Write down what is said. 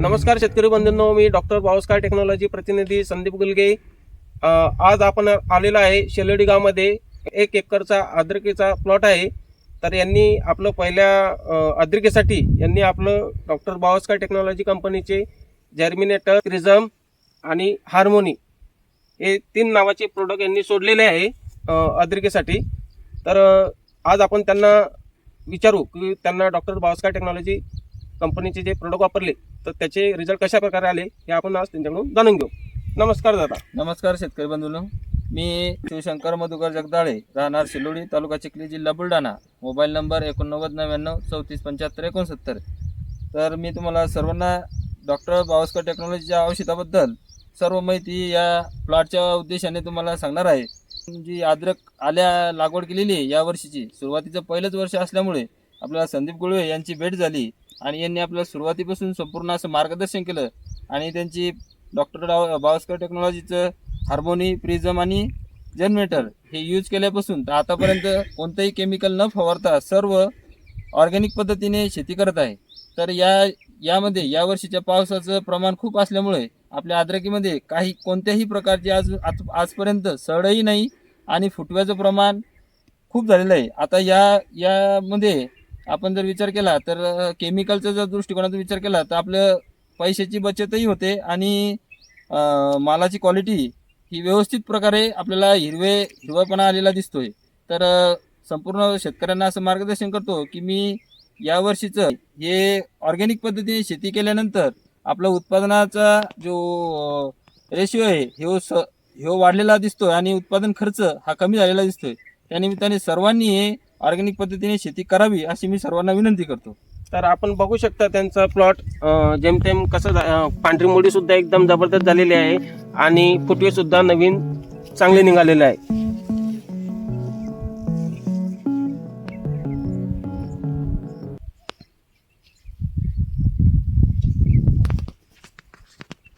नमस्कार शेतकरी बंधूंनो मी doctor Bawaskar technology प्रतिनिधी संदीप गुलगे. आज आपण आलेलो आहे शेलडी गावमध्ये. एक एकरचा अद्रकेचा प्लॉट आहे. तर यांनी आपलं पहिल्या अ, यांनी आपलं डॉक्टर बावस्कार टेक्नॉलॉजी कंपनीचे जर्मिनेटर क्रिझम आणि हार्मोनी हे तीन नावाचे प्रोडक्ट यांनी सोडलेले आहे अ, तर आज आपण त्यांना विचारू की त्यांना डॉक्टर बावस्कार टेक्नॉलॉजी कंपनीचे जे प्रोडक्ट वापरले तर त्याचे रिझल्ट कशा प्रकारे आले हे आपण आज त्यांच्याकडून जाणून घेऊ. नमस्कार दादा. नमस्कार शेतकरी बंधूंनो. मी शिवशंकर मधुकर जगदाळे राहणार शिलोडी तालुका चिखली जिल्हा बुलढाणा. मोबाईल नंबर एकोणनव्वद नव्याण्णव चौतीस पंच्याहत्तर एकोणसत्तर. तर मी तुम्हाला सर्वांना डॉक्टर बावस्कर टेक्नॉलॉजीच्या औषधाबद्दल सर्व माहिती या प्लॉटच्या उद्देशाने तुम्हाला सांगणार आहे. जी आद्रक आल्या लागवड केलेली आहे या वर्षीची सुरुवातीचं पहिलंच वर्ष असल्यामुळे आपल्याला संदीप गुळवे यांची भेट झाली. आणि यांनी आपल्याला सुरुवातीपासून संपूर्ण असं मार्गदर्शन केलं. आणि त्यांची डॉक्टर डाव बावस्कर टेक्नॉलॉजीचं हार्मोनी प्रिझम आणि जनरेटर हे यूज केल्यापासून तर आतापर्यंत कोणतंही केमिकल न फवारता सर्व ऑर्गॅनिक पद्धतीने शेती करत आहे. तर या यामध्ये या वर्षीच्या पावसाचं प्रमाण खूप असल्यामुळे आपल्या आद्रकीमध्ये काही कोणत्याही प्रकारची आज आज आजपर्यंत सडही नाही आणि फुटव्याचं प्रमाण खूप झालेलं आहे. आता या यामध्ये आपण जर विचार केला तर केमिकलचा जर दृष्टिकोनातून विचार केला तर आपलं पैशाची बचतही होते आणि मालाची क्वालिटी ही व्यवस्थित प्रकारे आपल्याला हिरवे हिरवापणा आलेला दिसतोय. तर संपूर्ण शेतकऱ्यांना असं मार्गदर्शन करतो की मी या वर्षीचं हे ऑर्गॅनिक पद्धतीने शेती केल्यानंतर आपला उत्पादनाचा जो रेशिओ आहे हे स ह्यो वाढलेला दिसतोय आणि उत्पादन खर्च हा कमी झालेला दिसतोय. त्यानिमित्ताने सर्वांनी हे ऑर्गॅनिक पद्धतीने शेती करावी अशी मी सर्वांना विनंती करतो. तर आपण बघू शकता त्यांचा प्लॉट जेमतेम कसं झा- पांढरी मुडी सुद्धा एकदम जबरदस्त झालेली आहे आणि फुटवे सुद्धा नवीन चांगले निघालेले आहे.